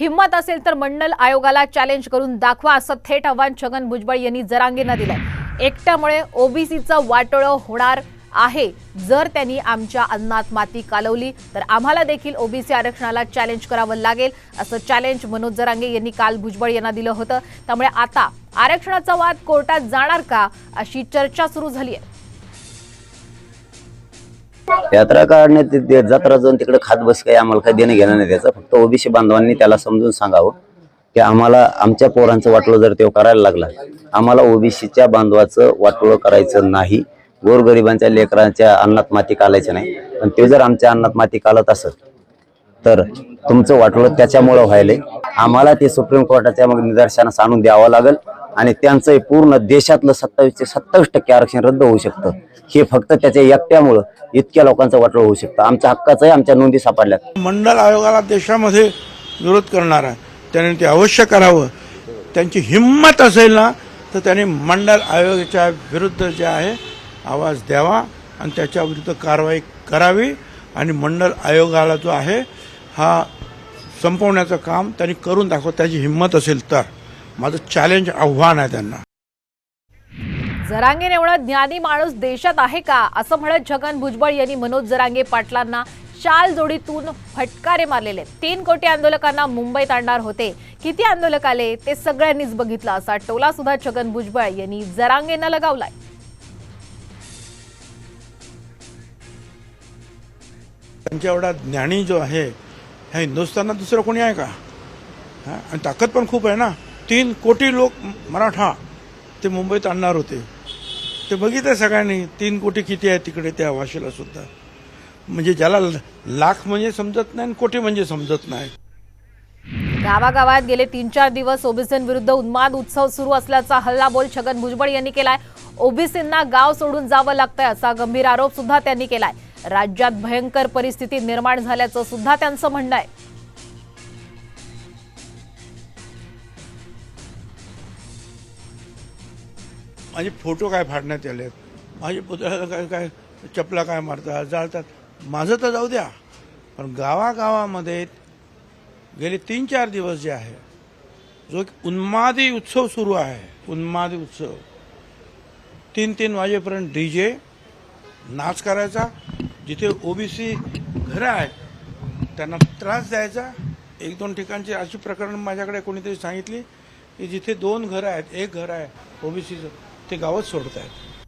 हिंमत असेल तर मंडल आयोगाला चॅलेंज करून दाखवा असं थेट आव्हान छगन भुजबळ यांनी जरांगेनं दिलंय. एकट्यामुळे ओबीसीचं वाटोळं होणार आहे. जर त्यांनी आमच्या अन्नात माती कालवली तर आम्हाला देखील ओबीसी आरक्षणाला चॅलेंज करावं लागेल असं चॅलेंज मनोज जरांगे यांनी काल भुजबळ यांना दिलं होतं. त्यामुळे आता आरक्षणाचा वाद कोर्टात जाणार का अशी चर्चा सुरू झाली आहे यात्रा काढण्यात ते जत्रा जाऊन तिकडे खात बस काही आम्हाला काही देणं घेणं नाही त्याचं. फक्त ओबीसी बांधवांनी त्याला समजून सांगावं की आम्हाला आमच्या पोरांचं वाटलं जर ते करायला लागला आम्हाला ओबीसीच्या बांधवाचं वाटोळं करायचं नाही. गोरगरिबांच्या लेकरांच्या अन्नात माती कालायचं नाही. पण ते जर आमच्या अन्नात माती कालत असत तर तुमचं वाटोळं त्याच्यामुळं व्हायलंय. आम्हाला ते सुप्रीम कोर्टाच्या मग निदर्शनास आणून द्यावं लागेल. आणि त्यांचं पूर्ण देशातलं सत्तावीस ते सत्तावीस टक्के आरक्षण रद्द होऊ शकतं. हे फक्त त्याच्या एकट्यामुळं इतक्या लोकांचं वाटलं होऊ शकतं. आमच्या हक्काचंही आमच्या नोंदी सापडल्यात. मंडल आयोगाला देशामध्ये विरोध करणार आहे. त्याने ते अवश्य करावं. त्यांची हिंमत असेल ना तर त्यांनी मंडल आयोगाच्या विरुद्ध जे आहे आवाज द्यावा आणि त्याच्या विरुद्ध कारवाई करावी. आणि मंडल आयोगाला जो आहे हा संपवण्याचं काम त्यांनी करून दाखव. त्याची हिंमत असेल तर. माझं चॅलेंज आव्हान आहे त्यांना. जरांगे एवढा ज्ञानी माणूस देशात आहे का? असं म्हणत छगन भुजबळ यांनी मनोज जरांगे पाटलांना शाल जोडीतून फटकारे मारलेले. तीन कोटी आंदोलकांना मुंबईत आणणार होते. किती आंदोलक आले ते सगळ्यांनीच बघितलं असा टोला सुद्धा छगन भुजबळ यांनी जरांगेंना लगावलाय. त्यांच्या एवढा ज्ञानी जो आहे ह्या हिंदुस्थानात दुसरं कोणी आहे का? आणि ताकद पण खूप आहे ना. तीन कोटी लोक मराठा ते मुंबईत आणणार होते. ते बघितलं सगळ्यांनी तीन कोटी किती आहे तिकडे त्या भाषेला सुद्धा. म्हणजे ज्याला लाख म्हणजे समजत नाही आणि कोटी म्हणजे समजत नाही. गावागावात गेले तीन चार दिवस ओबीसींविरुद्ध उन्माद उत्सव सुरू असल्याचा हल्लाबोल छगन भुजबळ यांनी केलाय. ओबीसींना गाव सोडून जावं लागतंय असा गंभीर आरोप सुद्धा त्यांनी केलाय. राज्यात भयंकर परिस्थिती निर्माण झाल्याचं सुद्धा त्यांचं म्हणणं आहे. माझे फोटो काय फाडण्यात आलेत माझे पुतळ्याला काय काय चपला काय मारतात जाळतात? माझं तर जाऊ द्या. पण गावागावामध्ये गेले तीन चार दिवस जे आहे जो एक उन्मादी उत्सव सुरू आहे उन्मादी उत्सव. तीन तीन वाजेपर्यंत डी जे नाच करायचा. जिथे ओबीसी घरं आहेत त्यांना त्रास द्यायचा. एक दोन ठिकाणची अशी प्रकरण माझ्याकडे कोणीतरी सांगितली की जिथे दोन घरं आहेत एक घर आहे ओबीसीचं ते गावच सोडत आहेत.